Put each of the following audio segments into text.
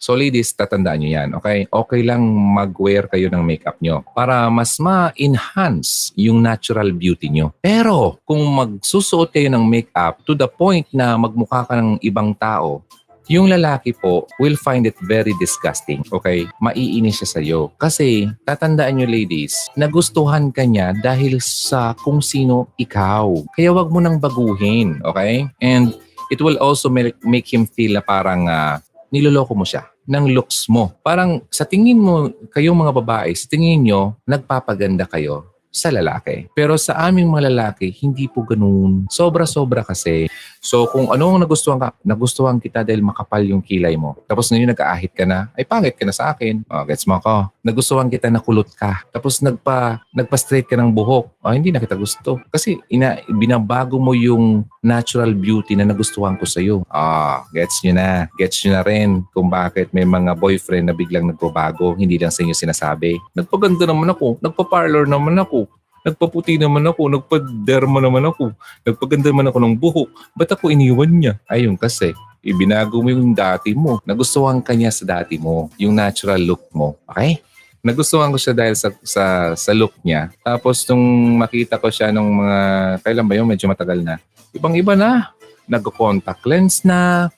So ladies, tatandaan nyo yan, okay? Okay lang mag-wear kayo ng makeup nyo para mas ma-enhance yung natural beauty nyo. Pero kung magsusuot kayo ng makeup to the point na magmukha ka ng ibang tao, yung lalaki po will find it very disgusting. Okay? Maiinis siya sa'yo. Kasi, tatandaan nyo ladies, nagustuhan ka niya dahil sa kung sino ikaw. Kaya wag mo nang baguhin. Okay? And it will also make, make him feel na parang ah, niloloko mo siya ng looks mo. Parang sa tingin mo, kayong mga babae, sa tingin nyo, nagpapaganda kayo sa lalaki. Pero sa aming mga lalaki, hindi po ganun. Sobra-sobra kasi. So kung ano ang nagustuhan ka, nagustuhan kita dahil makapal yung kilay mo. Tapos ngayon nag-aahit ka na, ay pangit ka na sa akin. Oh, gets mo ako. Nagustuhan kita na kulot ka. Tapos nagpa, nagpa-straight ka ng buhok. Oh, hindi na kita gusto. Kasi ina, binabago mo yung natural beauty na nagustuhan ko sa'yo. Ah, gets nyo na. Gets nyo na rin kung bakit may mga boyfriend na biglang nagbabago. Hindi lang sa inyo sinasabi. Nagpaganda naman ako. Nagpa-parlor naman ako. Nagpaputi naman ako, nagpa-derma naman ako, nagpaganda naman ako ng buhok. Ba't ako iniwan niya? Ayun kasi, ibinago mo yung dati mo. Nagustuhan ka niya sa dati mo, yung natural look mo. Okay? Nagustuhan ko siya dahil sa, sa, sa look niya. Tapos nung makita ko siya nung mga, kailan ba yun? Medyo matagal na. Ibang-iba na. Nag-contact lens na.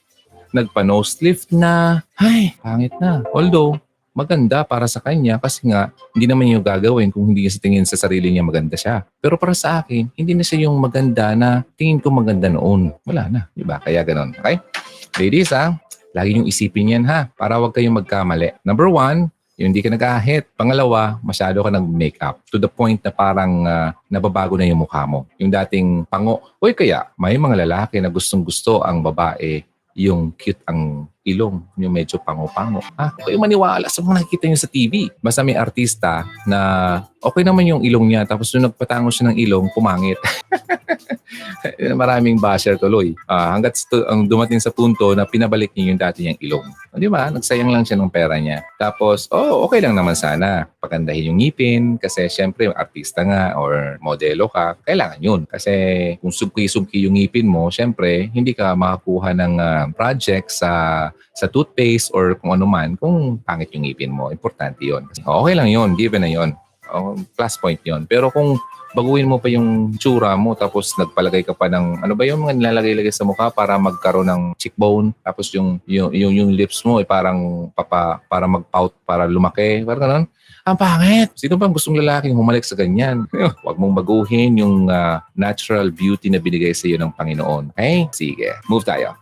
Nagpa-nose lift na. Ay, pangit na. Although, maganda para sa kanya kasi nga hindi naman yung gagawin kung hindi niya sa tingin sa sarili niya maganda siya. Pero para sa akin, hindi na siya yung maganda na tingin ko maganda noon. Wala na, di ba? Kaya ganun. Okay? Ladies, ha? Lagi yung isipin yan, ha? Para wag kayong magkamali. Number one, yung hindi ka nag-ahit. Pangalawa, masyado ka nag-makeup to the point na parang ah, nababago na yung mukha mo. Yung dating pango. Uy, kaya may mga lalaki na gustong gusto ang babae yung cute ang ilong, yung medyo pango-pango. Ah, kayo maniwala sa mga nakikita nyo sa TV. Basta may artista na okay naman yung ilong niya tapos nung nagpatango siya ng ilong, pumangit. Maraming basher tuloy. Ah, hanggat ang dumating sa punto na pinabalik niya yung dati niyang ilong. O, di ba? Nagsayang lang siya ng pera niya. Tapos, oh, okay lang naman sana. Pagandahin yung ngipin kasi syempre artista nga or modelo ka, kailangan yun. Kasi kung sumki-sumki yung ngipin mo, syempre hindi ka makakuha ng ah, project sa sa toothpaste or kung ano man kung pangit yung ngipin mo. Importante yun. Okay lang yun. Given na yun. Oh, plus point yun. Pero kung baguhin mo pa yung tsura mo tapos nagpalagay ka pa ng ano ba yung mga nilalagay-lagay sa mukha para magkaroon ng cheekbone tapos yung yung yung, yung lips mo ay parang papa, para mag-pout para lumaki parang ganun ang pangit. Sino bang gustong lalaking humalik sa ganyan? Huwag mong baguhin yung ah, natural beauty na binigay sa iyo ng Panginoon. Okay? Sige. Move tayo.